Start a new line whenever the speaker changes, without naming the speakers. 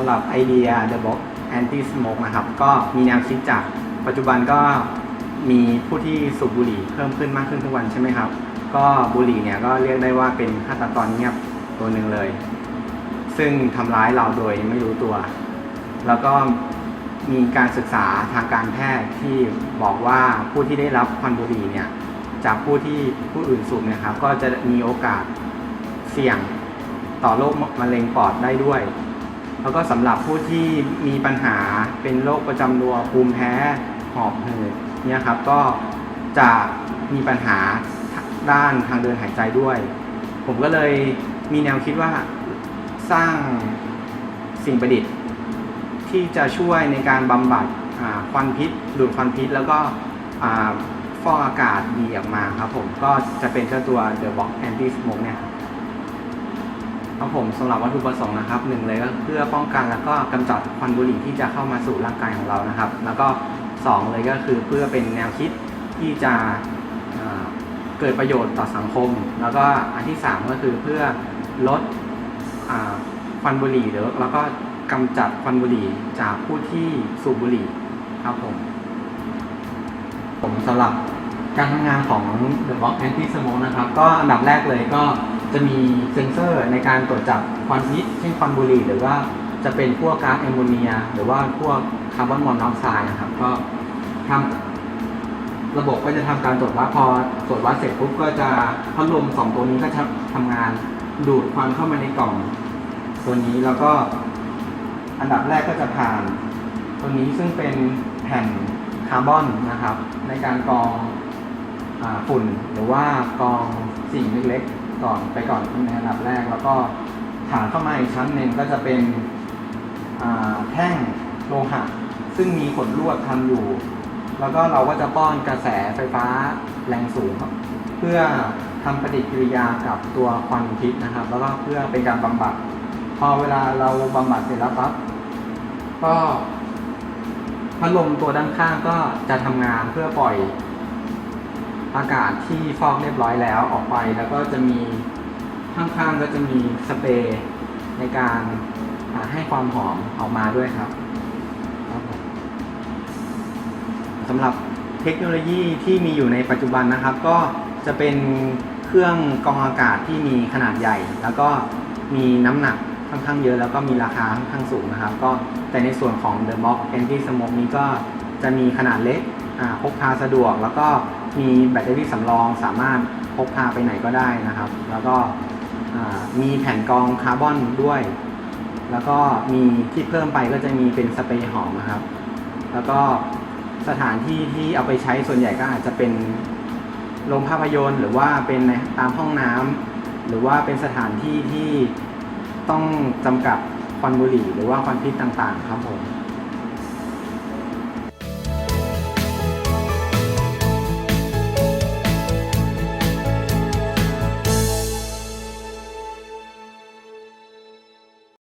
ำหรับไอเดีย The Box Anti Smoke นะครับ ก็มีแนวคิดจากปัจจุบันก็มีผู้ที่สูบบุหรี่เพิ่มขึ้นมากขึ้นทุกวันใช่ไหมครับ ก็บุหรี่เนี่ยก็เรียกได้ว่าเป็นฆาตกรเงียบตัวหนึ่งเลย ซึ่งทำร้ายเราโดยไม่รู้ตัว แล้วก็มีการศึกษาทางการแพทย์ที่บอกว่าผู้ที่ได้รับควันบุหรี่เนี่ยจากผู้ที่ผู้อื่นสูบเนะครับ ก็จะมีโอกาสเสี่ยงต่อโรคมะเร็งปอดได้ด้วย แล้วก็สำหรับผู้ที่มีปัญหาเป็นโรคประจำตัวภูมิแพ้หอบหืดเนี่ยครับก็จะมีปัญหาด้านทางเดินหายใจด้วย ผมก็เลยมีแนวคิดว่าสร้างสิ่งประดิษฐ์ ที่จะช่วยในการบำบัดควันพิษดูดควันพิษ แล้วก็อฟอกอากาศดีออกมาครับผมก็จะเป็นเจ้าตัว The Box Anti Smoke เนี่ย ครับผมสำหรับวัตถุประสงค์นะครับหนึ่งเลยก็เพื่อป้องกันแล้วก็กำจัดควันบุหรี่ที่จะเข้ามาสู่ร่างกายของเรานะครับ แล้วก็สองเลยก็คือเพื่อเป็นแนวคิดที่จะเกิดประโยชน์ต่อสังคม แล้วก็อันที่สามก็คือเพื่อลดอควันบุหรี่หรือแล้วก็กำจัดควันบุหรี่จากผู้ที่สูบบุหรี่ครับผมผมสำหรับการทำงานของ The Box Anti Smoke นะครับ ก็อันดับแรกเลยก็ จะมีเซ็นเซอร์ในการตรวจจับควันพิษเช่นควันบุหรี่หรือว่าจะเป็นพวกก๊าซแอมโมเนีย หรือว่าพวกคาร์บอนมอนอกไซด์นะครับ ก็ทำระบบก็จะทำการตรวจวัดพอตรวจวัดเสร็จปุ๊บก็จะพัดลมสองตัวนี้ก็จะทำงานดูดควันเข้ามาในกล่อง ตัวนี้แล้วก็อันดับแรกก็จะผ่านตัวนี้ซึ่งเป็นแผ่นคาร์บอนนะครับ ในการกรองอฝุ่นหรือว่ากรองสิ่งเล็กๆ ก่อนไปก่อนในอันดับแรก แล้วก็ผ่านเข้ามาอีกชั้นหนึ่งก็จะเป็นแท่งโลหะซึ่งมีขนลวดทำอยู่ แล้วก็เราก็จะป้อนกระแสไฟฟ้าแรงสูง เพื่อทำปฏิกิริยากับตัวควันพิษนะครับ แล้วก็เพื่อเป็นการบำบัด พอเวลาเราบำบัดเสร็จแล้วปั๊บก็พัดลมตัวด้านข้างก็จะทำงานเพื่อปล่อย อากาศที่ฟอกเรียบร้อยแล้วออกไป แล้วก็จะมีข้างๆก็จะมีสเปรย์ในการให้ความหอมออกมาด้วยครับสำหรับเทคโนโลยีที่มีอยู่ในปัจจุบันนะครับ ก็จะเป็นเครื่องกรองอากาศที่มีขนาดใหญ่ แล้วก็มีน้ำหนักค่อนข้างเยอะ แล้วก็มีราคาค่อนข้างสูงนะครับ ก็แต่ในส่วนของ The Box Anti Smoke นี้ก็จะมีขนาดเล็กพกพาสะดวกแล้วก็ มีแบตเตอรี่สำรองสามารถพกพาไปไหนก็ได้นะครับ แล้วก็มีแผ่นกรองคาร์บอนด้วย แล้วก็มีที่เพิ่มไปก็จะมีเป็นสเปรย์หอมนะครับ แล้วก็สถานที่ที่เอาไปใช้ส่วนใหญ่ก็อาจจะเป็นโรงภาพยนตร์ หรือว่าเป็นในตามห้องน้ำหรือว่าเป็นสถานที่ที่ต้องจำกัดควันบุหรี่ หรือว่าควันพิษต่างๆ ครับผม